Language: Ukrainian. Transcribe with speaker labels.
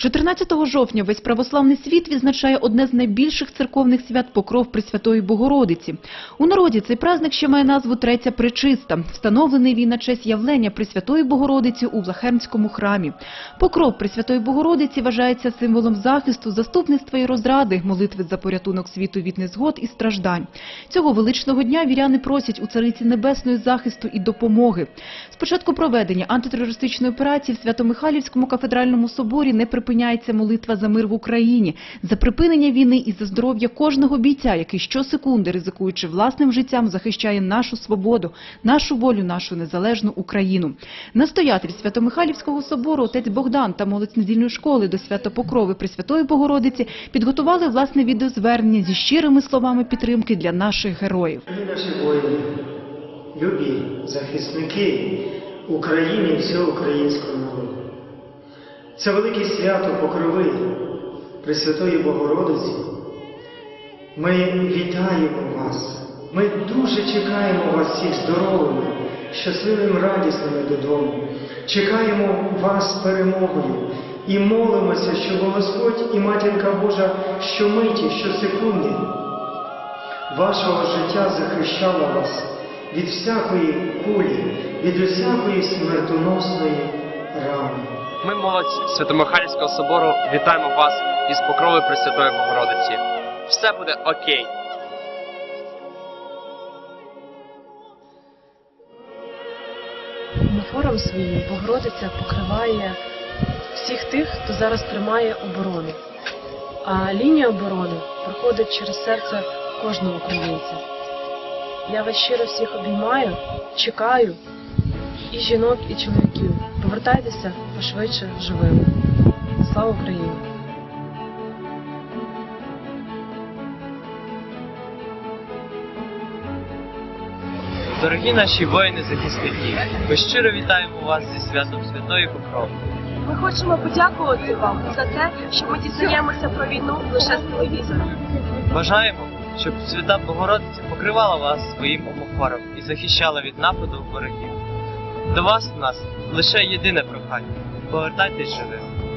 Speaker 1: 14 жовтня весь православний світ відзначає одне з найбільших церковних свят Покров Пресвятої Богородиці. У народі цей праздник ще має назву Третя Пречиста, встановлений він на честь явлення Пресвятої Богородиці у Влахермському храмі. Покров Пресвятої Богородиці вважається символом захисту, заступництва і розради, молитви за порятунок світу від незгод і страждань. Цього величного дня віряни просять у Цариці Небесної захисту і допомоги. З початку проведення антитерористичної операції в Свято-Михайлівському кафедральному соборі не припиняється молитва за мир в Україні, за припинення війни і за здоров'я кожного бійця, який щосекунди, ризикуючи власним життям, захищає нашу свободу, нашу волю, нашу незалежну Україну. Настоятель Свято-Михайлівського собору отець Богдан та молодь недільної школи до Свято-Покрови Пресвятої Богородиці підготували власне відеозвернення зі щирими словами підтримки для наших героїв.
Speaker 2: Наші воїни, любі захисники України і всього українського народу. Це велике свято покрови Пресвятої Богородиці. Ми вітаємо вас. Ми дуже чекаємо вас всіх здоровими, щасливими, радісними додому. Чекаємо вас перемогою і молимося, щоб Господь і Матінка Божа щомиті, щосекунди вашого життя захищала вас від всякої кулі, від усякої смертоносної рани.
Speaker 3: Ми, молодь Свято-Михайлівського собору, вітаємо вас із покрови Пресвятої Богородиці. Все буде окей.
Speaker 4: Мофором своїм Богородиця покриває всіх тих, хто зараз тримає оборону. А лінія оборони проходить через серце кожного українця. Я вас щиро всіх обіймаю, чекаю і жінок, і чоловіків. Повертайтеся пошвидше живими. Слава Україні!
Speaker 3: Дорогі наші воїни-захисники, ми щиро вітаємо вас зі святом Святої Покрови.
Speaker 5: Ми хочемо подякувати вам за те, що ми дізнаємося про війну лише з телевізора.
Speaker 3: Бажаємо, щоб Свята Богородиця покривала вас своїм омофором і захищала від нападу ворогів. До вас у нас лише єдине прохання. Повертайтесь живими.